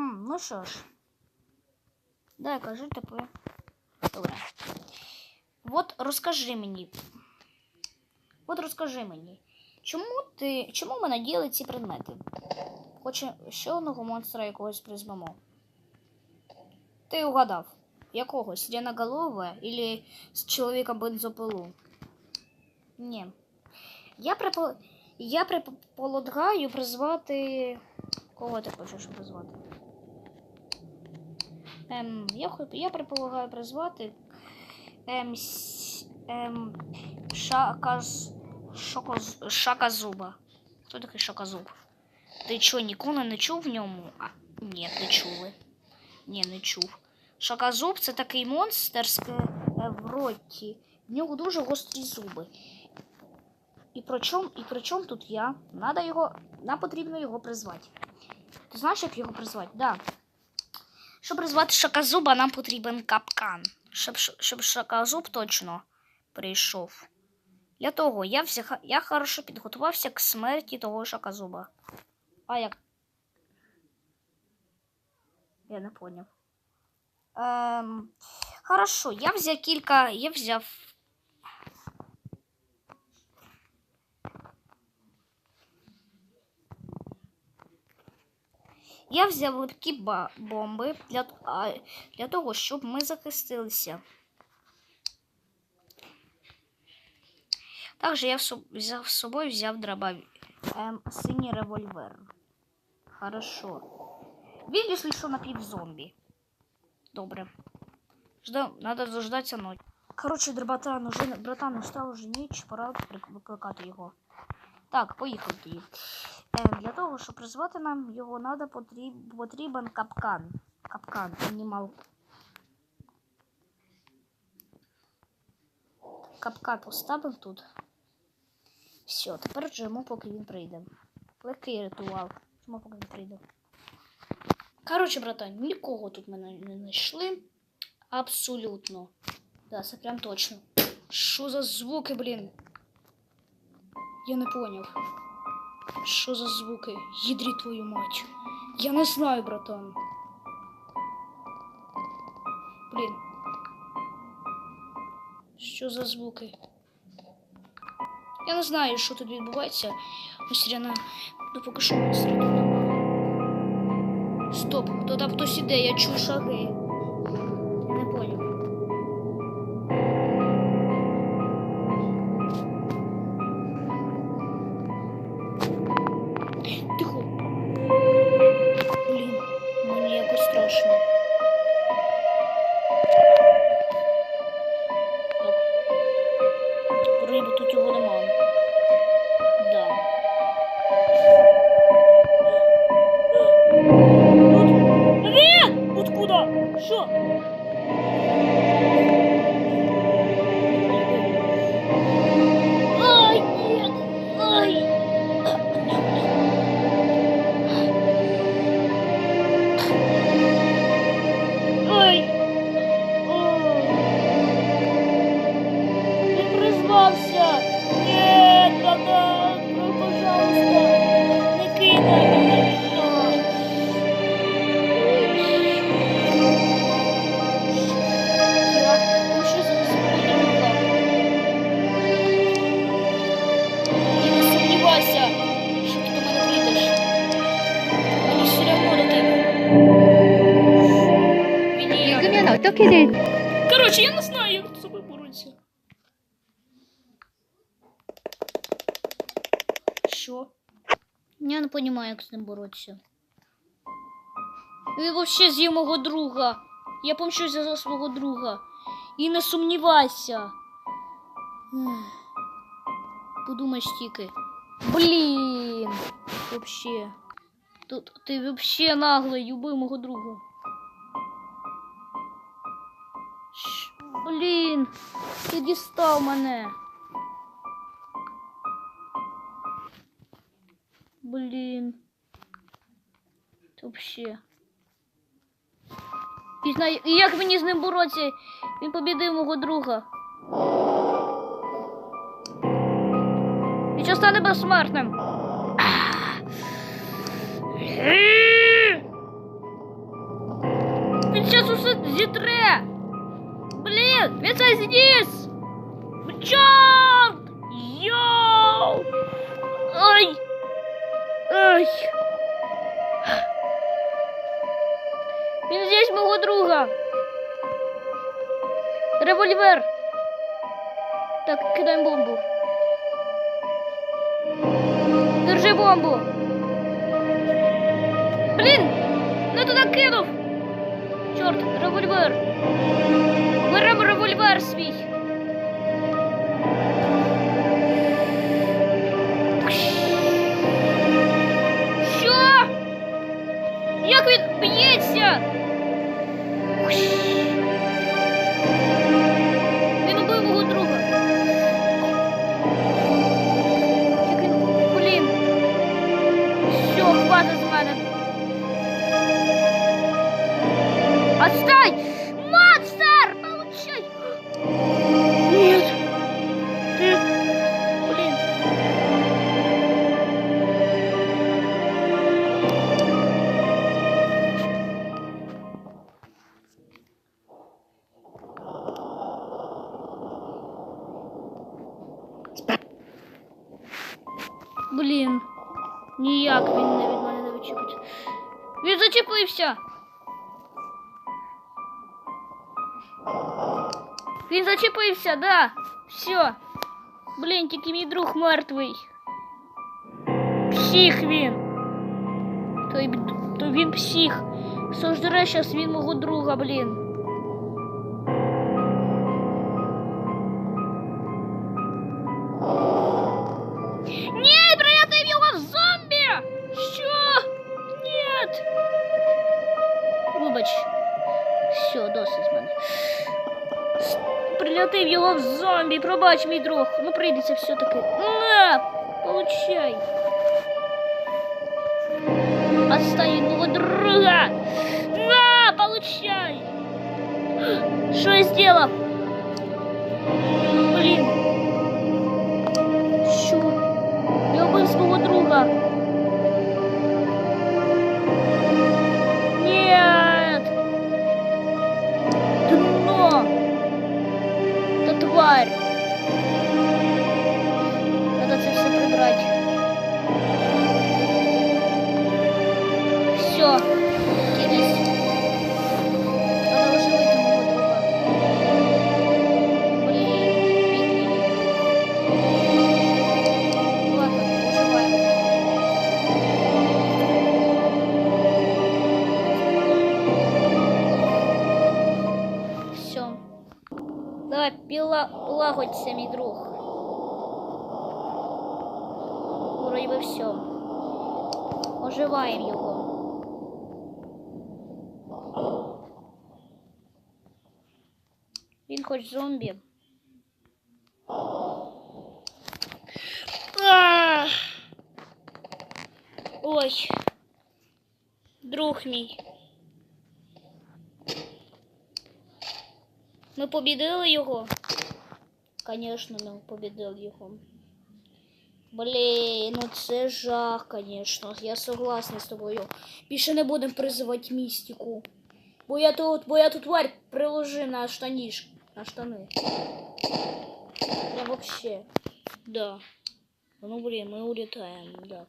Ну що ж. Дай кажи тепер. Добре. От розкажи мені. От розкажи мені. Чому ти. Чому ми наділи ці предмети? Хоче ще одного монстра якогось призвемо. Ти угадав. Якого? Сиреноголового или з чоловіка бензопилу? Ні. Я припо... Я предполагаю призвати. Кого ти хочеш призвати? Ем, я, я предполагаю призвати ем, ем, шаказ, шокоз, шаказуба. Хто такий шаказуб? Ти чого, ніколи не чув в ньому? А, ні, не чули. Ні, не чув. Шаказуб це такий монстр з е, в роті. В нього дуже гострі зуби. І при чому, і при чому тут я? Надо його, нам потрібно його призвати. Ти знаєш, як його призвати? Да. Щоб розвивати шакозуба, нам потрібен капкан. Щоб, щоб шакозуб точно прийшов. Для того я, всіх, я хорошо підготувався к смерті того шаказуба. А як? Я не поняв. Ем, хорошо, я взяв кілька. Я взяв. Я взяв липкі бомби для, для того, щоб ми захистилися. Також я взяв з собою взяв дроба, ем, синій револьвер. Хорошо. Він, якщо що, напівзомбі. Добре. Ждем, надо дождатися ночі. Коротше, братан, уже, братан, устав уже ніч, пора викликати його. Так, поїхали для того, щоб призвати нам його, надо потріб, потрібен капкан. Капкан, анімал. Капкан поставив тут. Все, тепер жмемо, поки він прийде. Легкий ритуал. Жмемо, поки він прийде. Коротше, братан, нікого тут ми не знайшли. Абсолютно. Да, це прям точно. Що за звуки, блін? Я не поняв. Що за звуки? Їдрі твою мать. Я не знаю, братан. Блін. Що за звуки? Я не знаю, що тут відбувається. Ось Ряна. Ну поки що тут. Стоп, то там хтось іде, я чую шаги. Я не поняв. Він призвався! Нет, братан, ну, пожалуйста, не кидай мене! Ай. Я хочу Я не розумію, як з ним боротися. Він взагалі з'їв мого друга. Я помщусь за свого друга. І не сумнівайся. Подумай стільки. Блін. Вообще. Тут ти вообще наглий, убив мого друга. Щ, Блін, ти дістав мене. Блін. Вообще. І знаю, як мені з ним боротися? Він побідив мого друга. І що стане безсмертним? Він зараз усе зітре! Блін, він це зніс! Чорт! Йоу! Ай! Ай! Він здесь мого друга! Револьвер! Так, кидаємо бомбу. Держи бомбу! Блін! Не туди кинув! Чорт, револьвер! Беремо револьвер свій! Він зачепився. Він зачепився, да. Все. Блін, тільки мій друг мертвий. Псих він. То, то він псих. Сожре зараз він мого друга, блін. Все, досить з мене. С- Прилетив його в зомбі, пробач, мій друг. Ну прийдеться все-таки. На! Получай. Отстань від мого друга! На, получай! Що я сделал? Блін. Що? Я убив свого друга. Полагодься, мій друг. Вроді би все. Оживаємо його. Він хоч зомбі. Ах! Ой. Друг мій. Ми побідили його? Конечно, ми побідили його. Блін, ну це жах, конечно. Я согласна з тобою. Більше не будемо призивати містику. Бо я тут, бо я тут тварь приложив на штаніж. На штани. Прям вообще. Да. Ну блин, мы улетаем, да.